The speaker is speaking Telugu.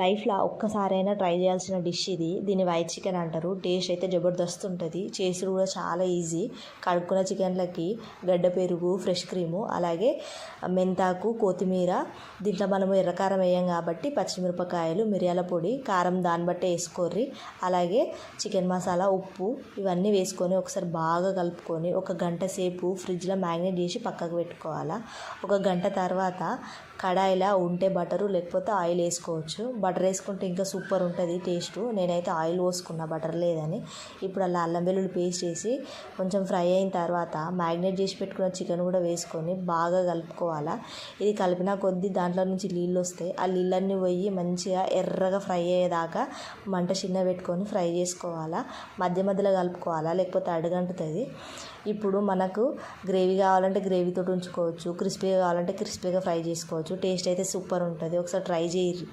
లైఫ్లో ఒక్కసారైనా ట్రై చేయాల్సిన డిష్ ఇది. దీన్ని వైట్ చికెన్ అంటారు. టేస్ట్ అయితే జబర్దస్త్ ఉంటుంది. చేసుడు కూడా చాలా ఈజీ. కడుక్కున్న చికెన్లకి గడ్డ పెరుగు ఫ్రెష్ క్రీము అలాగే మెంతాకు కొత్తిమీర దీంట్లో మనము ఎర్రకారం వేయం కాబట్టి పచ్చిమిరపకాయలు మిరియాల పొడి కారం దాన్ని బట్టే వేసుకోర్రి. అలాగే చికెన్ మసాలా ఉప్పు ఇవన్నీ వేసుకొని ఒకసారి బాగా కలుపుకొని ఒక గంట సేపు ఫ్రిడ్జ్లో మ్యాగ్నేట్ చేసి పక్కకు పెట్టుకోవాలా. ఒక గంట తర్వాత కడాయిలో ఉంటే బటరు లేకపోతే ఆయిల్ వేసుకోవచ్చు. బటర్ వేసుకుంటే ఇంకా సూపర్ ఉంటుంది టేస్ట్. నేనైతే ఆయిల్ పోసుకున్నా బటర్ లేదని. ఇప్పుడు అలా అల్లం వెల్లుల్లి పేస్ట్ వేసి కొంచెం ఫ్రై అయిన తర్వాత మ్యాగ్నేట్ చేసి పెట్టుకున్న చికెన్ కూడా వేసుకొని బాగా కలుపుకోవాలా. ఇది కలిపిన కొద్దీ దాంట్లో నుంచి నీళ్ళు వస్తాయి. ఆ నీళ్ళన్నీ పోయి మంచిగా ఎర్రగా ఫ్రై అయ్యేదాకా మంట చిన్న పెట్టుకొని ఫ్రై చేసుకోవాలా. మధ్య మధ్యలో కలుపుకోవాలా లేకపోతే అడుగంటుతుంది. ఇప్పుడు మనకు గ్రేవీ కావాలంటే గ్రేవీతో ఉంచుకోవచ్చు క్రిస్పీగా కావాలంటే క్రిస్పీగా ఫ్రై చేసుకోవచ్చు. టేస్ట్ అయితే సూపర్ ఉంటుంది. ఒకసారి ట్రై చేయరు